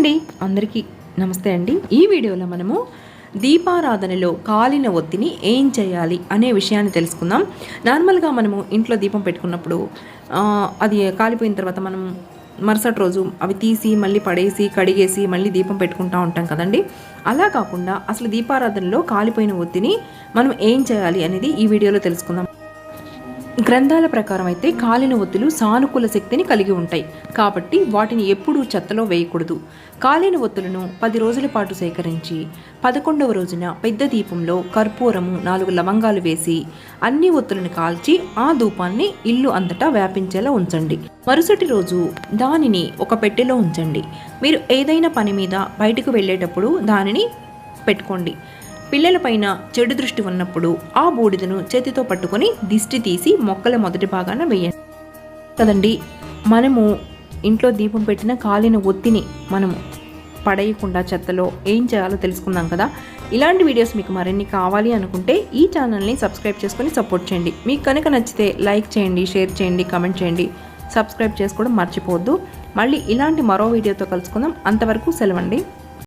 అండి అందరికీ నమస్తే అండి. ఈ వీడియోలో మనము దీపారాధనలో కాలిన ఒత్తిని ఏం చేయాలి అనే విషయాన్ని తెలుసుకుందాం. నార్మల్గా మనము ఇంట్లో దీపం పెట్టుకున్నప్పుడు అది కాలిపోయిన తర్వాత మనం మరుసటి రోజు అవి తీసి మళ్ళీ పడేసి కడిగేసి మళ్ళీ దీపం పెట్టుకుంటూ ఉంటాం కదండి. అలా కాకుండా అసలు దీపారాధనలో కాలిపోయిన ఒత్తిని మనం ఏం చేయాలి అనేది ఈ వీడియోలో తెలుసుకుందాం. గ్రంథాల ప్రకారం అయితే కాలిన ఒత్తులు సానుకూల శక్తిని కలిగి ఉంటాయి. కాబట్టి వాటిని ఎప్పుడూ చెత్తలో వేయకూడదు. కాలిన ఒత్తులను పది రోజుల పాటు సేకరించి పదకొండవ రోజున పెద్ద దీపంలో కర్పూరము నాలుగు లవంగాలు వేసి అన్ని ఒత్తులను కాల్చి ఆ ధూపాన్ని ఇల్లు అంతటా వ్యాపించేలా ఉంచండి. మరుసటి రోజు దానిని ఒక పెట్టెలో ఉంచండి. మీరు ఏదైనా పని మీద బయటకు వెళ్ళేటప్పుడు దానిని పెట్టుకోండి. పిల్లలపైన చెడు దృష్టి ఉన్నప్పుడు ఆ బూడిదను చేతితో పట్టుకొని దిష్టి తీసి మొక్కల మొదటి భాగాన వేయండి. కదండి మనము ఇంట్లో దీపం పెట్టిన కాలిన ఒత్తిని మనము పడేయకుండా చెత్తలో ఏం చేయాలో తెలుసుకుందాం కదా. ఇలాంటి వీడియోస్ మీకు మరిన్ని కావాలి అనుకుంటే ఈ ఛానల్ని సబ్స్క్రైబ్ చేసుకొని సపోర్ట్ చేయండి. మీకు కనుక నచ్చితే లైక్ చేయండి షేర్ చేయండి కమెంట్ చేయండి. సబ్స్క్రైబ్ చేసుకోవడం మర్చిపోవద్దు. మళ్ళీ ఇలాంటి మరో వీడియోతో కలుసుకుందాం. అంతవరకు సెలవండి.